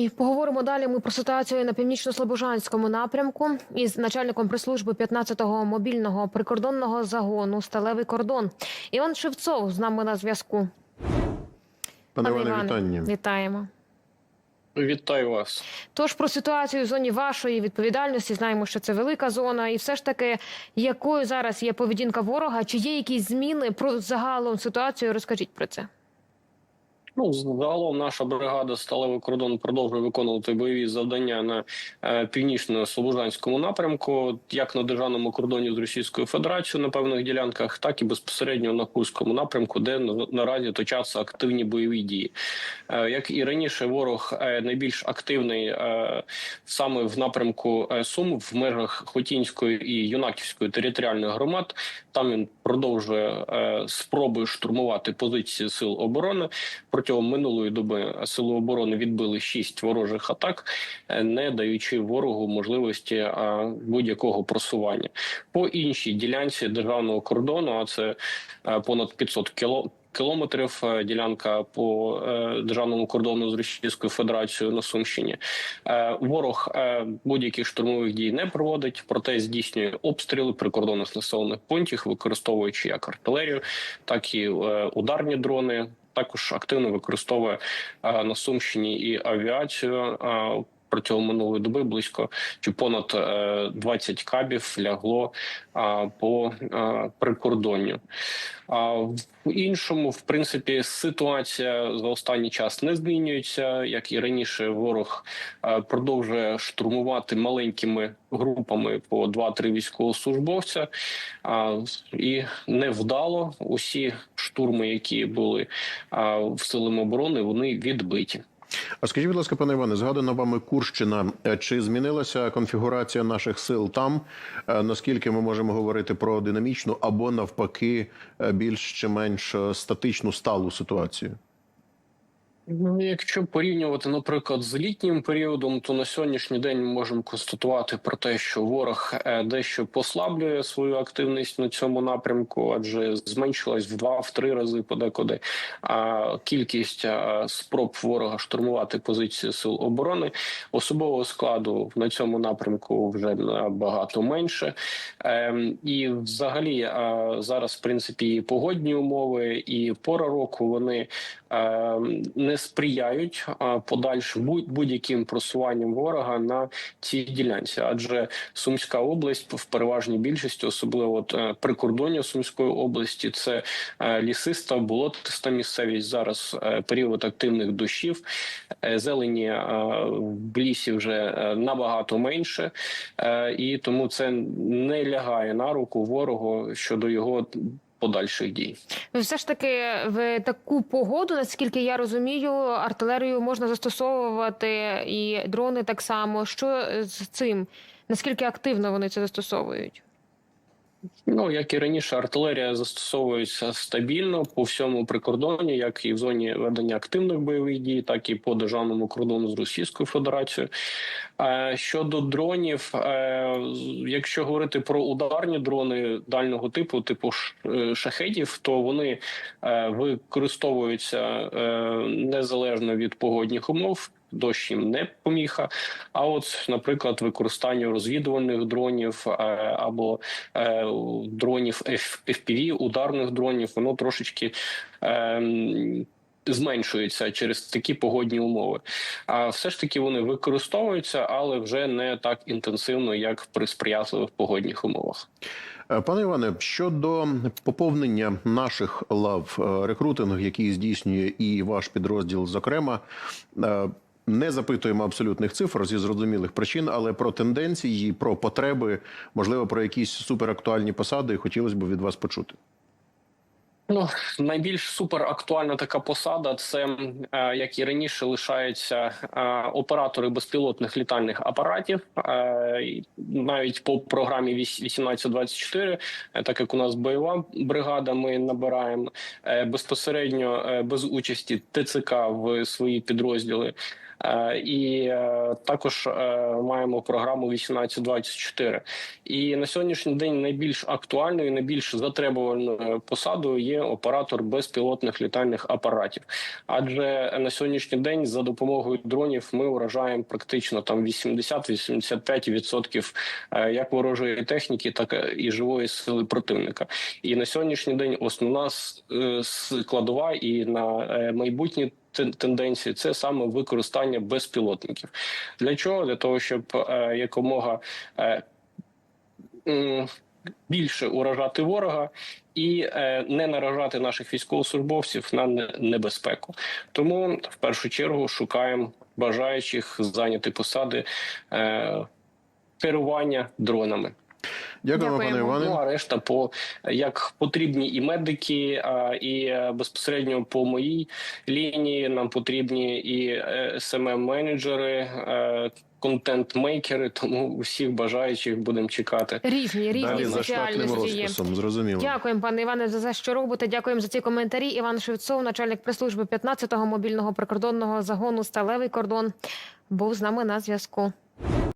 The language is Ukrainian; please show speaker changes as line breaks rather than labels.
І поговоримо далі. Ми про ситуацію на північно-слобожанському напрямку із начальником прес-служби 15-го мобільного прикордонного загону Сталевий кордон. Іван Шевцов з нами на зв'язку.
Пане Іване, вітання.
вітаємо.
Вітаю вас.
Тож про ситуацію в зоні вашої відповідальності знаємо, що це велика зона, і все ж таки, якою зараз є поведінка ворога? Чи є якісь зміни про загалом ситуацію? Розкажіть про це.
Ну, загалом наша бригада сталевий кордон продовжує виконувати бойові завдання на е, північно-слобожанському напрямку, як на державному кордоні з Російською Федерацією на певних ділянках, так і безпосередньо на Курському напрямку, де наразі точаться активні бойові дії. Е, як і раніше, ворог е, найбільш активний саме в напрямку Сум в межах Хотінської і Юнаківської територіальних громад. Там він продовжує спроби штурмувати позиції сил оборони. Протягом минулої доби сили оборони відбили шість ворожих атак, е, не даючи ворогу можливості е, будь-якого просування. По іншій ділянці державного кордону, а це е, понад 500 кіло. Кілометрів е, ділянка по е, державному кордону з Російською Федерацією на Сумщині. Е, ворог е, будь-яких штурмових дій не проводить, проте здійснює обстріли прикордонних населених пунктів, використовуючи як артилерію, так і е, ударні дрони. Також активно використовує е, на Сумщині і авіацію. Е, Протягом минулої доби близько чи понад е, 20 кабів лягло е, по е, прикордонню. А в іншому, в принципі, ситуація за останній час не змінюється. Як і раніше, ворог е, продовжує штурмувати маленькими групами по 2-3 військовослужбовця. І невдало усі штурми, які були в силами оборони, вони відбиті.
А скажіть, будь ласка, пане Іване, згадана вами Курщина. Е, Чи змінилася конфігурація наших сил там? Е, Наскільки ми можемо говорити про динамічну або навпаки е, більш чи менш статичну сталу ситуацію?
Ну, якщо порівнювати, наприклад, з літнім періодом, то на сьогоднішній день ми можемо констатувати про те, що ворог е, дещо послаблює свою активність на цьому напрямку, адже зменшилась в два-в три рази подекуди. А кількість е, спроб ворога штурмувати позиції сил оборони особового складу на цьому напрямку вже набагато менше. Ем, І, взагалі, е, зараз в принципі і погодні умови і пора року вони е, не сприяють подальшим будь- будь-яким просуванням ворога на цій ділянці, адже Сумська область в переважній більшості, особливо от, е, прикордоння Сумської області, це е, лісиста, болотиста місцевість. Зараз е, період активних дощів, зелені в лісі вже набагато менше, і тому це не лягає на руку ворогу щодо його подальших дій.
Все ж таки, в таку погоду, наскільки я розумію, артилерію можна застосовувати і дрони так само. Що з цим? Наскільки активно вони це застосовують?
Ну як і раніше, артилерія застосовується стабільно по всьому прикордоні, як і в зоні ведення активних бойових дій, так і по державному кордону з Російською Федерацією. Е, Щодо дронів, е, якщо говорити про ударні дрони дальнього типу, типу е, шахедів, то вони використовуються незалежно від погодних умов. Дощ їм не поміха. А от, наприклад, використання розвідувальних дронів е, або е, дронів FPV, ударних дронів, воно трошечки. Е, Зменшується через такі погодні умови, а все ж таки вони використовуються, але вже не так інтенсивно, як при сприятливих погодних умовах.
Пане Іване, щодо поповнення наших лав рекрутинг, який здійснює і ваш підрозділ, зокрема. Не запитуємо абсолютних цифр зі зрозумілих причин, але про тенденції, про потреби, можливо, про якісь суперактуальні посади хотілося б від вас почути.
Ну найбільш суперактуальна така посада це е, як і раніше лишаються е, оператори безпілотних літальних апаратів. Е, навіть по програмі віс- 1824, е, так як у нас бойова бригада, ми набираємо безпосередньо без участі ТЦК в свої підрозділи. Е, І е, також е, маємо програму 1824. І на сьогоднішній день найбільш актуальною, і найбільш затребуваною посадою є оператор безпілотних літальних апаратів. Адже на сьогоднішній день за допомогою дронів ми вражаємо практично там 80-85% е, як ворожої техніки, так і живої сили противника. І на сьогоднішній день основна складова і на майбутні тен- тенденції це саме використання безпілотників. Для чого? Для того, щоб е, якомога е, більше уражати ворога і е, не наражати наших військовослужбовців на небезпеку. Тому в першу чергу шукаємо бажаючих зайняти посади керування дронами.
Дякуємо, пане Іване.
Ну а решта по як потрібні і медики, а, і е, безпосередньо по моїй лінії нам потрібні і смм менеджери контент-мейкери. Тому усіх бажаючих будемо чекати.
Різні, різні
Далі за штатним
є.
розписом, зрозуміло.
Дякуємо, пане Іване, за за що робите. Дякуємо за ці коментарі. Іван Шевцов, начальник прес-служби 15-го мобільного прикордонного загону Сталевий кордон, був з нами на зв'язку.